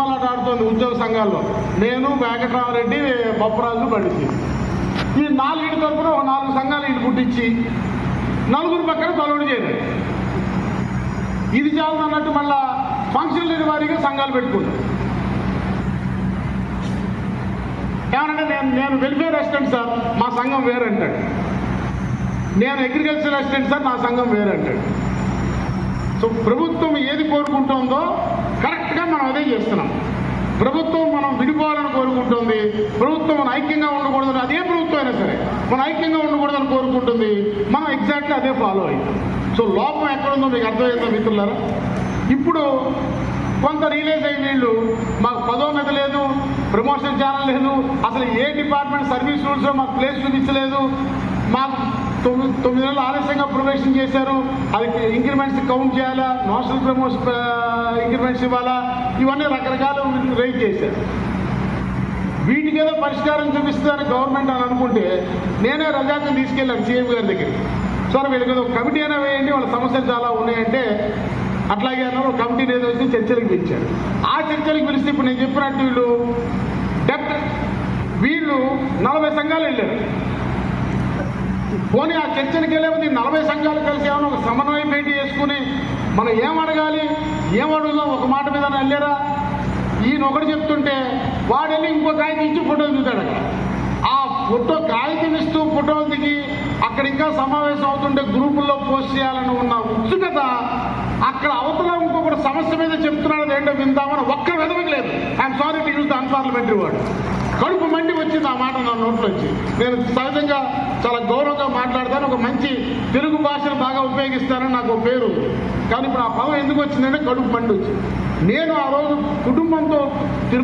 కుమ్మాలాట ఆడుతోంది ఉద్యోగ సంఘాల్లో నేను వెంకటరామరెడ్డి బొప్పరాజు బండిసి ఈ నాలుగింటి తరపున ఒక నాలుగు సంఘాలు ఇటు పుట్టించి నలుగురు పక్కన తొలగడు చేయలేదు ఇది చాలు అన్నట్టు మళ్ళా ఫంక్షన్ లేని వారిగా సంఘాలు పెట్టుకుంటాం ఏమనంటే నేను నేను వెల్ఫేర్ రెసిడెంట్ సార్ మా సంఘం వేరంటాడు. నేను అగ్రికల్చర్ రెసిడెంట్ సార్ నా సంఘం వేరంటాడు. సో ప్రభుత్వం ఏది కోరుకుంటుందో కరెక్ట్గా మనం అదే చేస్తున్నాం. ప్రభుత్వం మనం విడిపోవాలని కోరుకుంటుంది. ప్రభుత్వం మన ఐక్యంగా ఉండకూడదు అదే ప్రభుత్వం అయినా సరే మన ఐక్యంగా ఉండకూడదని కోరుకుంటుంది. మనం ఎగ్జాక్ట్లీ అదే ఫాలో అవుతాం సో లోపం ఎక్కడుందో మీకు అర్థమైందో మిత్రులారా? ఇప్పుడు కొంత రియలైజ్ అయ్యి వీళ్ళు మాకు పదోన్నత లేదు ప్రమోషన్ ఛానల్ లేదు అసలు ఏ డిపార్ట్మెంట్ సర్వీస్ రూల్స్ మాకు ప్లేస్ చూపించలేదు మాకు తొమ్మిది తొమ్మిది నెలలు ఆలస్యంగా ప్రొవేషన్ చేశారు. అది ఇంక్రిమెంట్స్ కౌంట్ చేయాలా? నోషనల్ ప్రమోషన్ ఇంక్రిమెంట్స్ ఇవ్వాలా? ఇవన్నీ రకరకాల రైట్ చేశారు. వీటికి ఏదో పరిష్కారం చూపిస్తారు గవర్నమెంట్ అని అనుకుంటే నేనే రజాకం తీసుకెళ్ళాను సీఎం గారి దగ్గరికి. సార్ వీళ్ళకి ఏదో కమిటీ అయినా వేయండి వాళ్ళ సమస్యలు చాలా ఉన్నాయంటే అట్లాగే అన్నారు కమిటీ కమిటీని ఏదో వచ్చి చర్చలకు పిలిచారు. ఆ చర్చలకు పిలిస్తే ఇప్పుడు నేను చెప్పినట్టు వీళ్ళు డెప్ట్ వీళ్ళు నలభై సంఘాలు వెళ్ళారు. పోనీ ఆ చర్చలకు వెళ్ళేది నలభై సంఘాలు కలిసి ఏమైనా ఒక సమన్వయం భేటీ చేసుకుని మనం ఏం అడగాలి? ఏం అడుగుదాం? ఒక మాట మీద వెళ్ళారా? ఈయన ఒకటి చెప్తుంటే వాడు వెళ్ళి ఇంకో కాగితం ఇచ్చి ఫోటోలు దిగుతాడు అక్కడ. ఆ ఫోటో కాగితం ఇస్తూ ఫోటోలు దిగి అక్కడ ఇంకా సమావేశం అవుతుంటే గ్రూపుల్లో పోస్ట్ చేయాలని ఉన్న ఉత్సుకత అక్కడ అవతల ఇంకొకటి సమస్య మీద చెప్తున్నాడు ఏంటో విందామని ఒక్క విధవకి లేదు. I'm sorry to use the unparliamentary word కడుపు మండి వచ్చింది ఆ మాట నా నోట్లోంచి నేను సహజంగా చాలా గౌరవంగా మాట్లాడతాను. ఒక మంచి తెలుగు భాషను బాగా ఉపయోగిస్తానని నాకు పేరు కానీ ఇప్పుడు ఆ పదం ఎందుకు వచ్చిందంటే కడుపు మండి వచ్చింది. నేను ఆ రోజు కుటుంబంతో